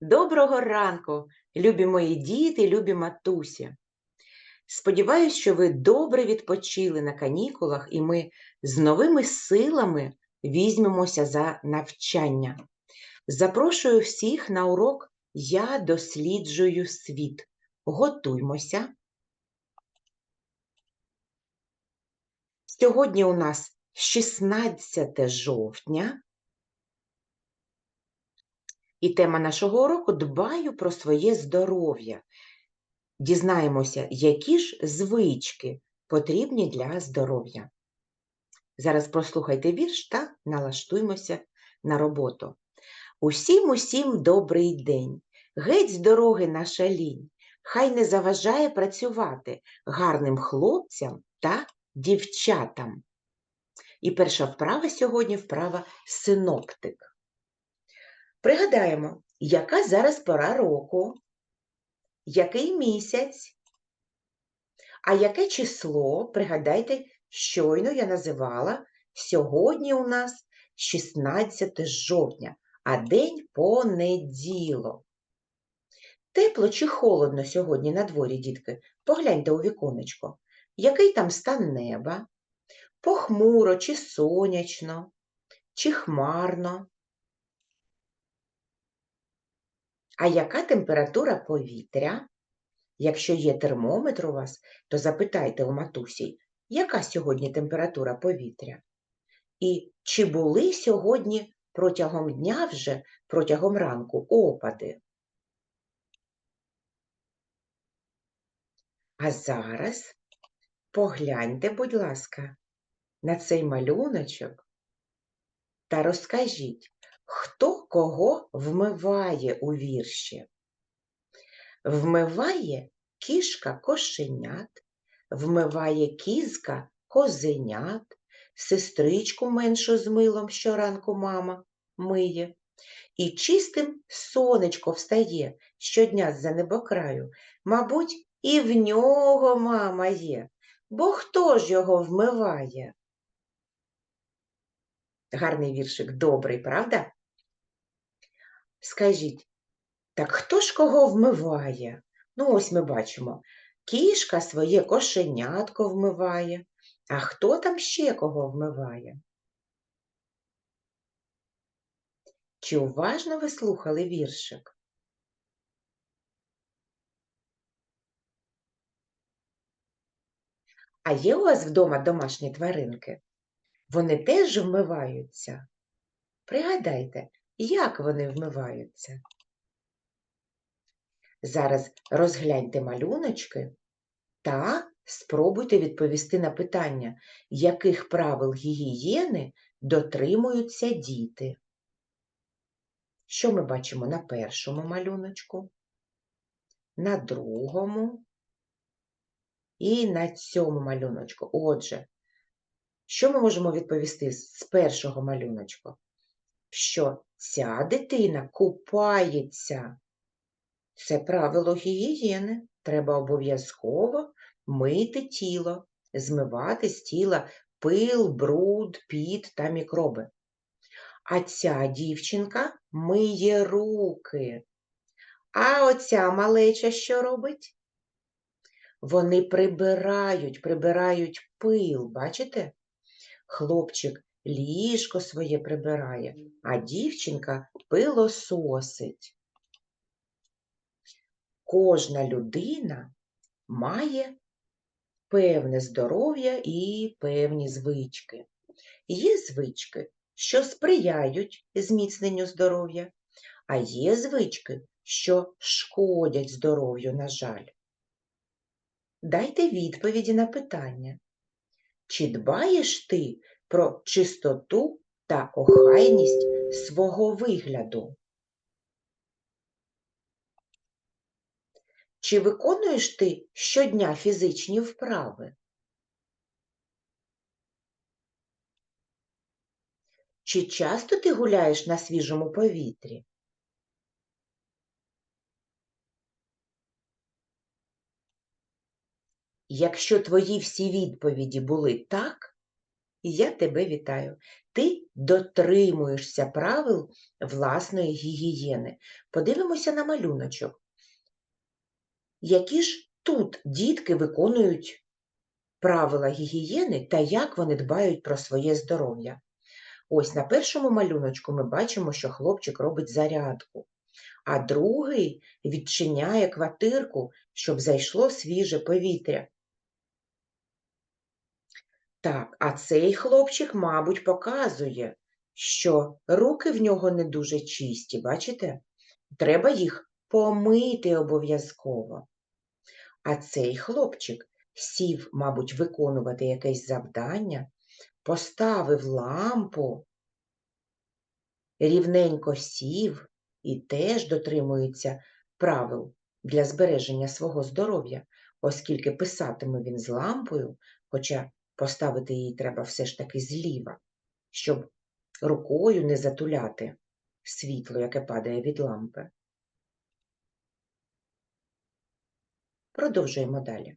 Доброго ранку, любі мої діти, любі матусі. Сподіваюсь, що ви добре відпочили на канікулах, і ми з новими силами візьмемося за навчання. Запрошую всіх на урок Я досліджую світ. Готуймося. Сьогодні у нас 16 жовтня. І тема нашого уроку Дбаю про своє здоров'я. Дізнаємося, які ж звички потрібні для здоров'я. Зараз прослухайте вірш та налаштуймося на роботу. Усім усім добрий день. Геть з дороги наша лінь. Хай не заважає працювати гарним хлопцям та дівчатам. І перша вправа сьогодні вправа синоптик. Пригадаємо, яка зараз пора року, який місяць, а яке число, пригадайте, щойно я називала, сьогодні у нас 16 жовтня, а день понеділок. Тепло чи холодно сьогодні на дворі, дітки? Погляньте у віконечко. Який там стан неба? Похмуро чи сонячно, чи хмарно? А яка температура повітря? Якщо є термометр у вас, то запитайте у матусі, яка сьогодні температура повітря? І чи були сьогодні протягом дня вже, протягом ранку опади? А зараз погляньте, будь ласка, на цей малюночок та розкажіть, Хто кого вмиває у вірші? Вмиває кішка кошенят, вмиває кізка козенят, сестричку меншу з милом щоранку мама миє. І чистим сонечко встає щодня з-за небокраю. Мабуть, і в нього мама є, бо хто ж його вмиває? Гарний віршик, добрий, правда? Скажіть, так хто ж кого вмиває? Ну, ось ми бачимо, кішка своє кошенятко вмиває, а хто там ще кого вмиває? Чи уважно ви слухали віршик? А є у вас вдома домашні тваринки? Вони теж вмиваються? Пригадайте, як вони вмиваються? Зараз розгляньте малюночки та спробуйте відповісти на питання, яких правил гігієни дотримуються діти. Що ми бачимо на першому малюночку, на другому і на цьому малюночку. Отже, що ми можемо відповісти з першого малюночку? Що ця дитина купається. Це правило гігієни. Треба обов'язково мити тіло, змивати з тіла пил, бруд, піт та мікроби. А ця дівчинка миє руки. А оця малеча що робить? Вони прибирають, прибирають пил, бачите? Хлопчик ліжко своє прибирає, а дівчинка пилососить. Кожна людина має певне здоров'я і певні звички. Є звички, що сприяють зміцненню здоров'я, а є звички, що шкодять здоров'ю, на жаль. Дайте відповіді на питання. Чи дбаєш ти про чистоту та охайність свого вигляду? Чи виконуєш ти щодня фізичні вправи? Чи часто ти гуляєш на свіжому повітрі? Якщо твої всі відповіді були так, я тебе вітаю. ти дотримуєшся правил власної гігієни. Подивимося на малюночок. Які ж тут дітки виконують правила гігієни та як вони дбають про своє здоров'я? Ось на першому малюночку ми бачимо, що хлопчик робить зарядку, а другий відчиняє квартирку, щоб зайшло свіже повітря. Так, а цей хлопчик, мабуть, показує, що руки в нього не дуже чисті, бачите? Треба їх помити обов'язково. А цей хлопчик сів, мабуть, виконувати якесь завдання, поставив лампу, рівненько сів і теж дотримується правил для збереження свого здоров'я, оскільки писатиме він з лампою, хоча поставити її треба все ж таки зліва, щоб рукою не затуляти світло, яке падає від лампи. Продовжуємо далі.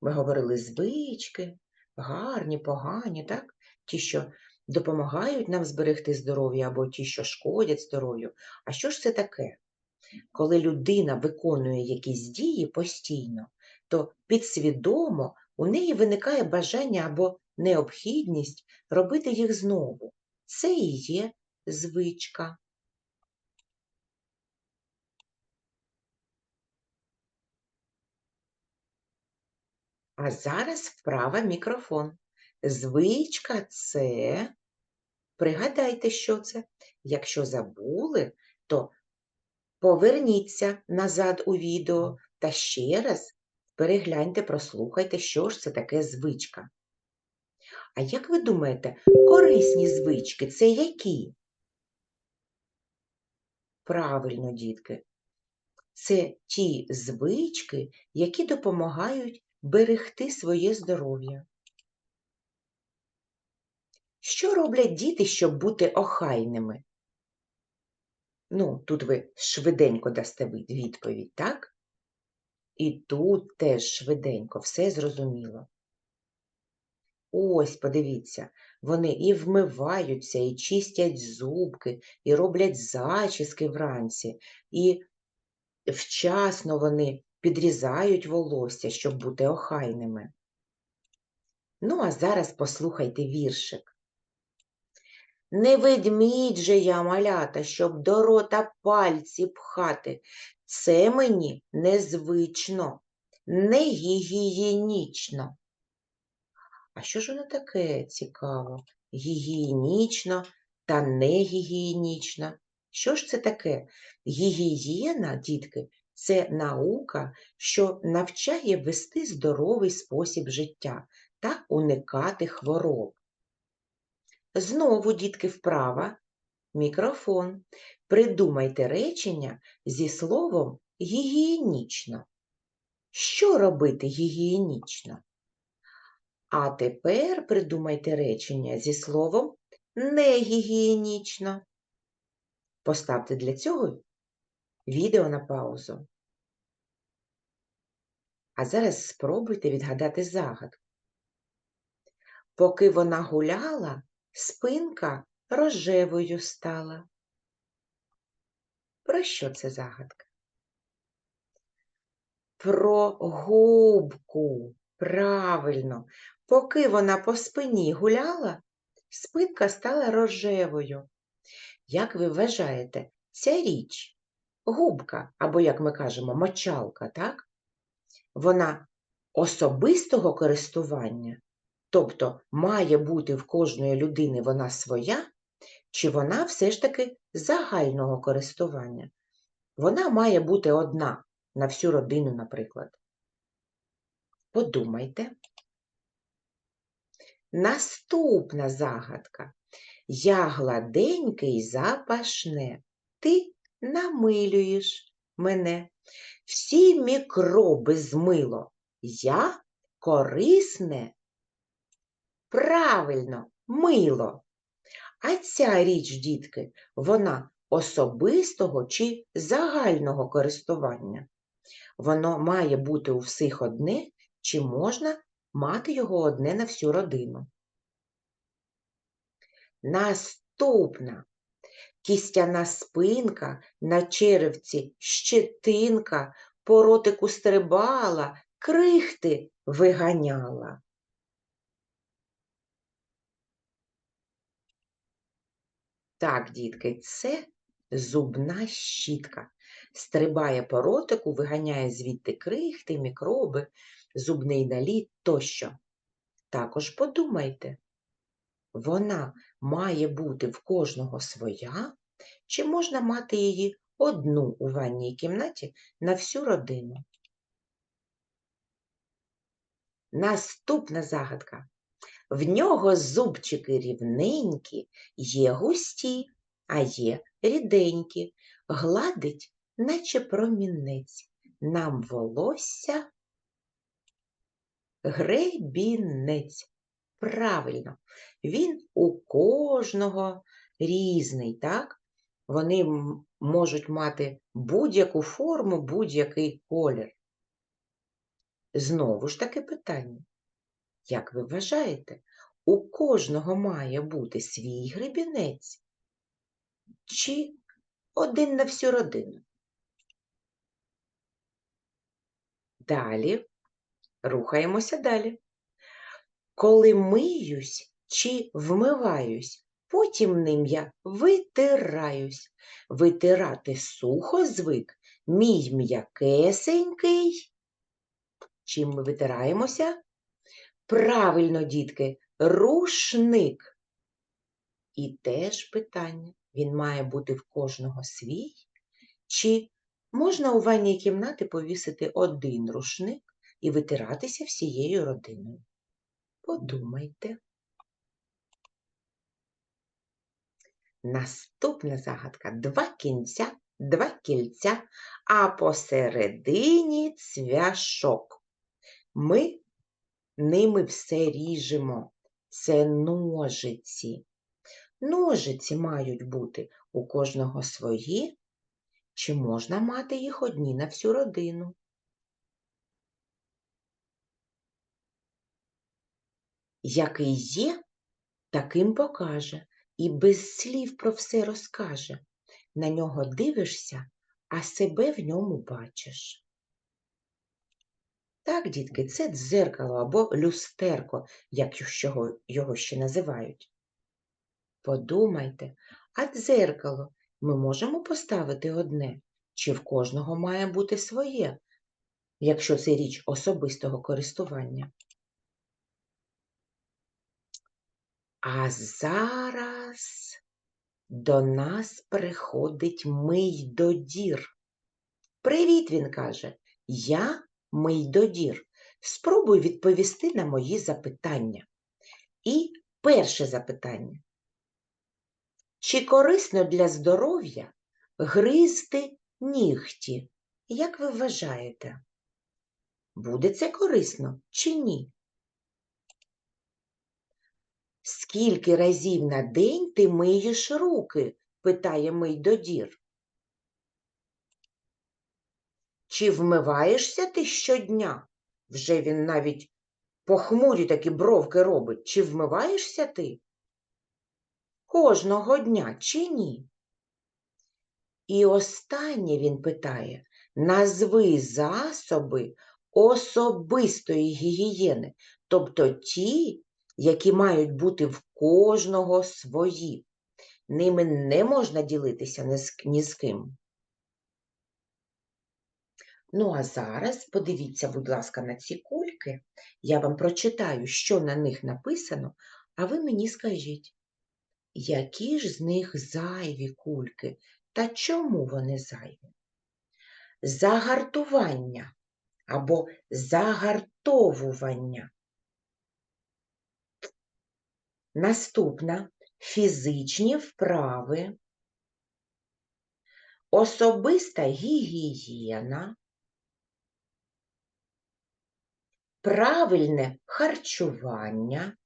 Ми говорили звички, гарні, погані, так? Ті, що допомагають нам зберегти здоров'я, або ті, що шкодять здоров'ю. А що ж це таке? Коли людина виконує якісь дії постійно, то підсвідомо у неї виникає бажання або необхідність робити їх знову. Це і є звичка. А зараз вправа мікрофон. Звичка це, пригадайте, що це. Якщо забули, то поверніться назад у відео та ще раз перегляньте, прослухайте, що ж це таке звичка. А як ви думаєте, корисні звички це які? Правильно, дітки. Це ті звички, які допомагають берегти своє здоров'я. Що роблять діти, щоб бути охайними? Ну, тут ви швиденько дасте відповідь, так? І тут теж швиденько, все зрозуміло. Ось, подивіться, вони і вмиваються, і чистять зубки, і роблять зачіски вранці, і вчасно вони підрізають волосся, щоб бути охайними. Ну, а зараз послухайте віршик. Не ведмідь же я малята, щоб до рота пальці пхати. Це мені незвично, не гігієнічно. А що ж воно таке цікаво? Гігієнічно та не гігієнічно. Що ж це таке? Гігієна, дітки, це наука, що навчає вести здоровий спосіб життя та уникати хвороб. Знову, дітки, вправа, мікрофон. Придумайте речення зі словом гігієнічно. Що робити гігієнічно? А тепер придумайте речення зі словом негігієнічно. Поставте для цього відео на паузу. А зараз спробуйте відгадати загадку. Поки вона гуляла, спинка рожевою стала. Про що це загадка? Про губку. Правильно. Поки вона по спині гуляла, спинка стала рожевою. Як ви вважаєте, ця річ губка, або, як ми кажемо, мочалка, так? Вона особистого користування, тобто має бути в кожної людини вона своя, чи вона все ж таки загального користування? Вона має бути одна на всю родину, наприклад. Подумайте. Наступна загадка. Я гладенький запашне, ти намилюєш мене. Всі мікроби змило. Я корисне. Правильно, мило. А ця річ, дітки, вона особистого чи загального користування? Воно має бути у всіх одне, чи можна мати його одне на всю родину? Наступна. Кістяна спинка, на черевці щетинка, по ротику стрибала, крихти виганяла. Так, дітки, це зубна щітка. Стрибає по ротику, виганяє звідти крихти, мікроби, зубний наліт тощо. Також подумайте, вона має бути в кожного своя, чи можна мати її одну у ванній кімнаті на всю родину? Наступна загадка. В нього зубчики рівненькі, є густі, а є ріденькі, гладить, наче промінець, нам волосся гребінець. Правильно, він у кожного різний, так? Вони можуть мати будь-яку форму, будь-який колір. Знову ж таки питання. Як ви вважаєте, у кожного має бути свій гребінець? Чи один на всю родину? Далі, рухаємося далі. Коли миюсь чи вмиваюсь, потім ним я витираюсь. Витирати сухо звик, мій м'якесенький. Чим ми витираємося? Правильно, дітки, рушник. І теж питання, він має бути в кожного свій? Чи можна у ванній кімнаті повісити один рушник і витиратися всією родиною? Подумайте. Наступна загадка. Два кінця, два кільця, а посередині цвяшок. Ми ними все ріжемо. Це ножиці. Ножиці мають бути у кожного свої, чи можна мати їх одні на всю родину? Який є, таким покаже, і без слів про все розкаже. На нього дивишся, а себе в ньому бачиш. Так, дітки, це дзеркало або люстерко, як його, його ще називають. Подумайте, а дзеркало ми можемо поставити одне, чи в кожного має бути своє, якщо це річ особистого користування? А зараз до нас приходить Мийдодір. Привіт, він каже. Я Мийдодір. Спробуй відповісти на мої запитання. І перше запитання. Чи корисно для здоров'я гризти нігті? Як ви вважаєте? Буде це корисно чи ні? Скільки разів на день ти миєш руки? питає Мийдодір. Чи вмиваєшся ти щодня? Вже він навіть похмурі такі бровки робить. Чи вмиваєшся ти? Кожного дня чи ні? І останнє він питає, назви засоби особистої гігієни, тобто ті, які мають бути в кожного свої. Ними не можна ділитися ні з, ким. Ну, а зараз подивіться, будь ласка, на ці кульки. Я вам прочитаю, що на них написано, а ви мені скажіть, які ж з них зайві кульки та чому вони зайві? Загартування або загартовування. Наступна фізичні вправи, особиста гігієна, правильне харчування.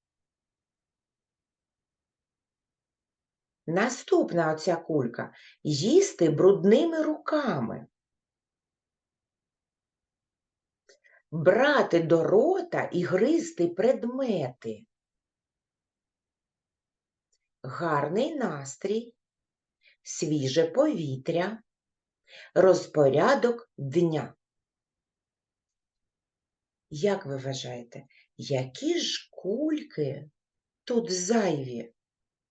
Наступна оця кулька їсти брудними руками. Брати до рота і гризти предмети. гарний настрій, свіже повітря, розпорядок дня. Як ви вважаєте, які ж кульки тут зайві?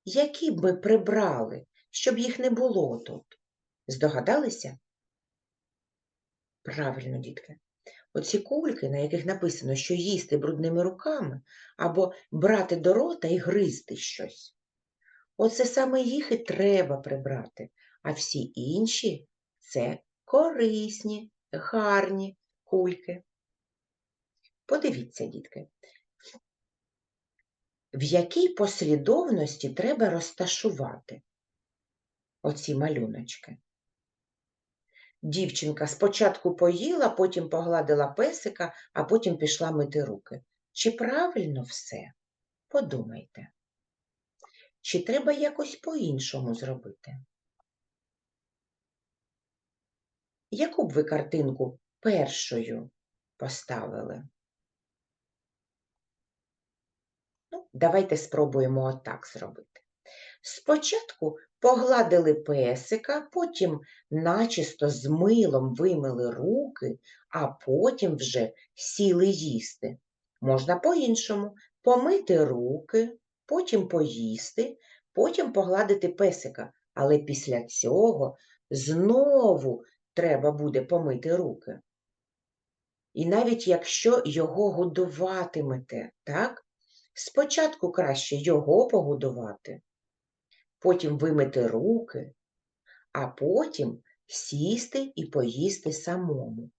Які б ми прибрали, щоб їх не було тут? Здогадалися? Правильно, дітки. Оці кульки, на яких написано, що їсти брудними руками, або брати до рота і гризти щось. Оце саме їх і треба прибрати, а всі інші це корисні, гарні кульки. Подивіться, дітки, в якій послідовності треба розташувати оці малюночки. Дівчинка спочатку поїла, потім погладила песика, а потім пішла мити руки. Чи правильно все? Подумайте. Чи треба якось по-іншому зробити? Яку б ви картинку першою поставили? Ну, давайте спробуємо отак зробити. Спочатку погладили песика, потім начисто з милом вимили руки, а потім вже сіли їсти. Можна по-іншому помити руки, потім поїсти, потім погладити песика, але після цього знову треба буде помити руки. І навіть якщо його годуватимете, так? Спочатку краще його погодувати, потім вимити руки, а потім сісти і поїсти самому.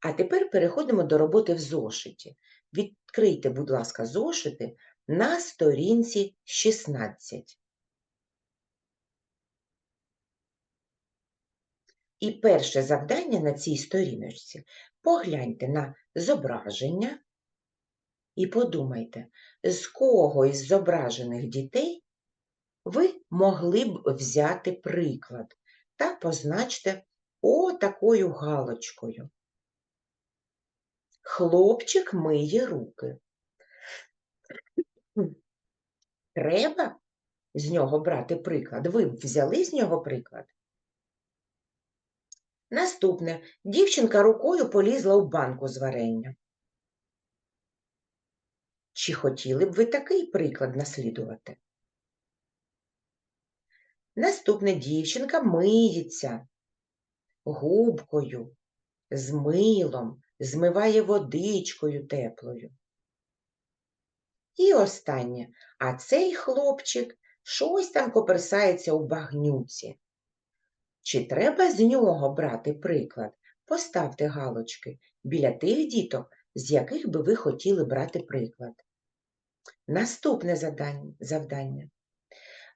А тепер переходимо до роботи в зошиті. Відкрийте, будь ласка, зошити на сторінці 16. І перше завдання на цій сторіночці погляньте на зображення і подумайте, з кого із зображених дітей ви могли б взяти приклад та позначте отакою галочкою. Хлопчик миє руки. Треба з нього брати приклад. Ви б взяли з нього приклад? Наступне. Дівчинка рукою полізла в банку з варенням. Чи хотіли б ви такий приклад наслідувати? Наступне дівчинка миється губкою, з милом, змиває водичкою теплою. І останнє. А цей хлопчик щось там коперсається у багнюці. Чи треба з нього брати приклад? Поставте галочки біля тих діток, з яких би ви хотіли брати приклад. Наступне завдання.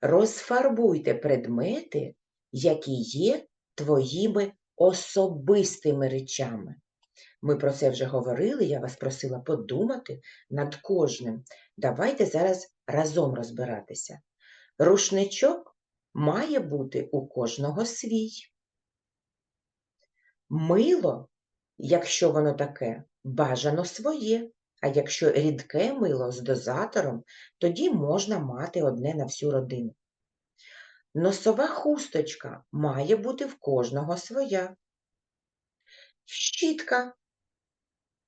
Розфарбуйте предмети, які є твоїми особистими речами. Ми про це вже говорили, я вас просила подумати над кожним. Давайте зараз разом розбиратися. Рушничок має бути у кожного свій. Мило, якщо воно таке, бажано своє, а якщо рідке мило з дозатором, тоді можна мати одне на всю родину. Носова хусточка має бути в кожного своя. Щітка.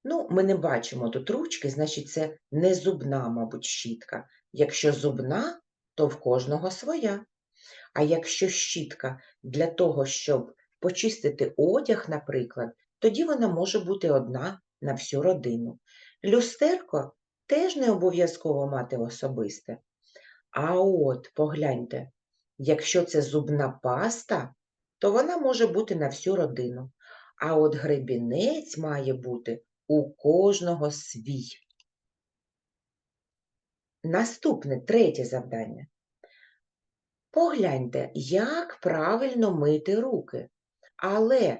Ну, ми не бачимо тут ручки, значить, це не зубна, мабуть, щітка. Якщо зубна, то в кожного своя. А якщо щітка для того, щоб почистити одяг, наприклад, тоді вона може бути одна на всю родину. Люстерко теж не обов'язково мати особисте. А от погляньте, якщо це зубна паста, то вона може бути на всю родину. А от гребінець має бути у кожного свій. Наступне третє завдання. Погляньте, як правильно мити руки. Але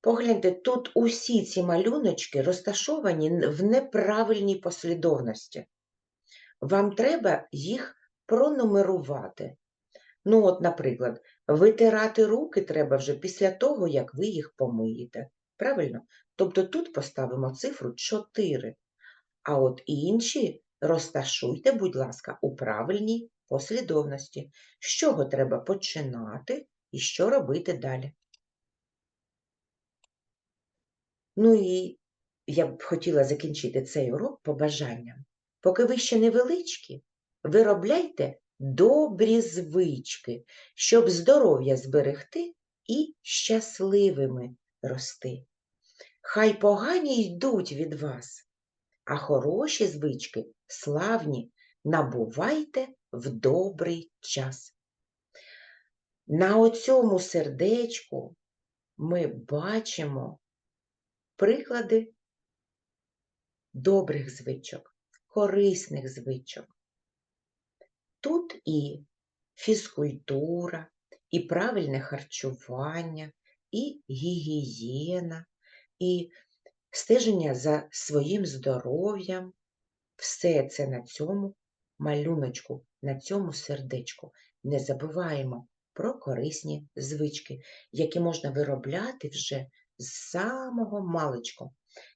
погляньте, тут усі ці малюночки розташовані в неправильній послідовності. Вам треба їх пронумерувати. Ну, от, наприклад, витирати руки треба вже після того, як ви їх помиєте. Правильно? Тобто тут поставимо цифру 4. А от інші розташуйте, будь ласка, у правильній послідовності. З чого треба починати і що робити далі. Ну і я б хотіла закінчити цей урок побажанням. Поки ви ще невеличкі, виробляйте добрі звички, щоб здоров'я зберегти і щасливими рости. Хай погані йдуть від вас, а хороші звички, славні, набувайте в добрий час. На оцьому сердечку ми бачимо приклади добрих звичок, корисних звичок. Тут і фізкультура, і правильне харчування, і гігієна, і стеження за своїм здоров'ям. Все це на цьому малюночку, на цьому сердечку. Не забуваємо про корисні звички, які можна виробляти вже з самого маличку.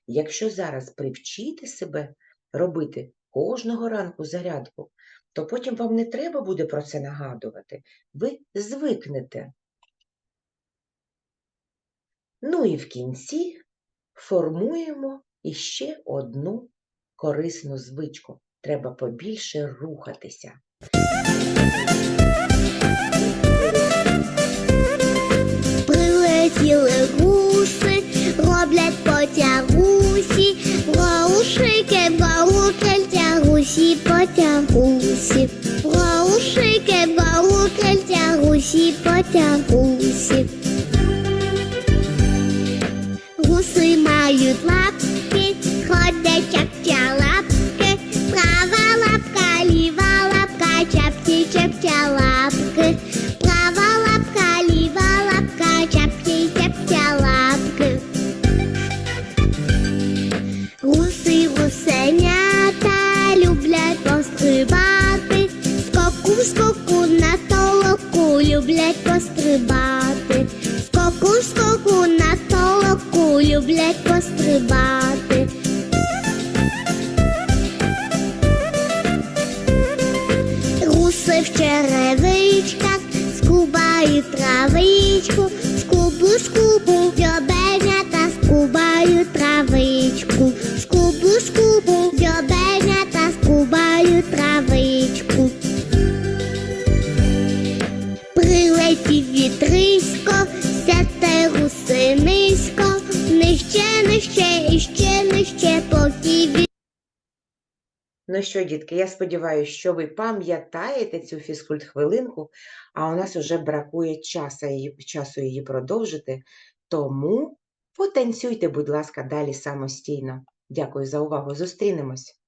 Якщо зараз привчити себе робити кожного ранку зарядку, то потім вам не треба буде про це нагадувати. Ви звикнете. Ну і в кінці формуємо іще одну корисну звичку. Треба побільше рухатися. Гусі потягусі. Гуси мають лапки, ходять як лапки, права лапка, ліва лапка, чапки, чапча пострибати. Гуси в черевичках скубають травичку, що, дітки, я сподіваюся, що ви пам'ятаєте цю фізкульт-хвилинку, а у нас вже бракує часу її, часу її продовжити. Тому потанцюйте, будь ласка, далі самостійно. Дякую за увагу. Зустрінемось.